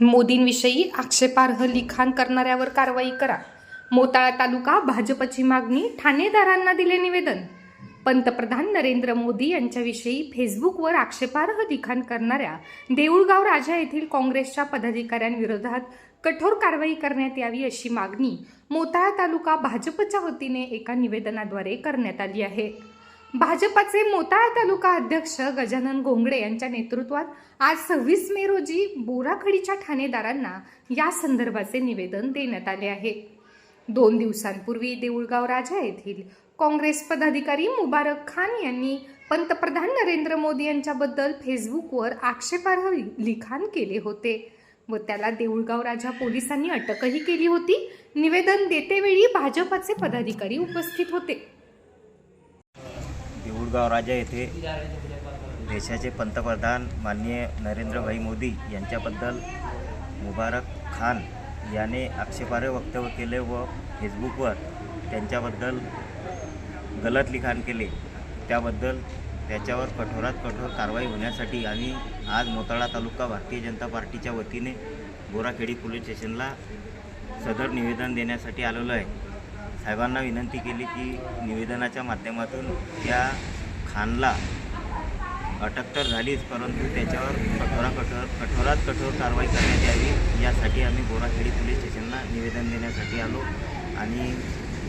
मोदींविषयी आक्षेपार्ह लिखाण करणाऱ्यावर कारवाई करा. मोताळा तालुका भाजपची मागणी ठाणेदारांना दिले निवेदन. पंतप्रधान नरेंद्र मोदी यांच्याविषयी फेसबुकवर आक्षेपार्ह लिखाण करणाऱ्या देऊळगाव राजा येथील काँग्रेसच्या पदाधिकाऱ्यांविरोधात कठोर कारवाई करण्यात यावी अशी मागणी मोताळा तालुका भाजपच्या वतीने एका निवेदनाद्वारे करण्यात आली आहे. भाजपाचे मोताळा तालुका अध्यक्ष गजानन घोंगडे यांच्या नेतृत्वात आज सव्वीस मे रोजी बोराखडीच्या ठाणेदारांना या संदर्भाचे निवेदन देण्यात आले आहे. दोन दिवसांपूर्वी देऊळगाव राजा येथील काँग्रेस पदाधिकारी मुबारक खान यांनी पंतप्रधान नरेंद्र मोदी यांच्याबद्दल फेसबुकवर आक्षेपार्ह लिखाण केले होते व त्याला देऊळगाव राजा पोलिसांनी अटकही केली होती. निवेदन देतेवेळी भाजपाचे पदाधिकारी उपस्थित होते. देऊळगाव राजा येथे देशाचे पंतप्रधान माननीय नरेंद्रभाई मोदी यांच्याबद्दल मुबारक खान याने आक्षेपार्ह वक्तव्य केले व फेसबुकवर त्यांच्याबद्दल गलत लिखाण केले. त्याबद्दल त्याच्यावर कठोरात कठोर कारवाई होण्यासाठी आम्ही आज मोताळा तालुका भारतीय जनता पार्टीच्या वतीने बोराखेडी पोलीस स्टेशनला सदर निवेदन देण्यासाठी आलेलो आहे. साहेबांना विनंती केली की निवेदनाच्या माध्यमातून त्या खानला अटक तर झालीच परंतु त्याच्यावर कठोरा कठोर कठोरात कठोर कारवाई करण्यात यावी यासाठी आम्ही गोराखेडी पोलीस स्टेशनला निवेदन देण्यासाठी आलो. आणि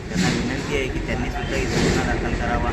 त्यांना विनंती आहे की त्यांनीसुद्धा इथं गुन्हा दाखल करावा.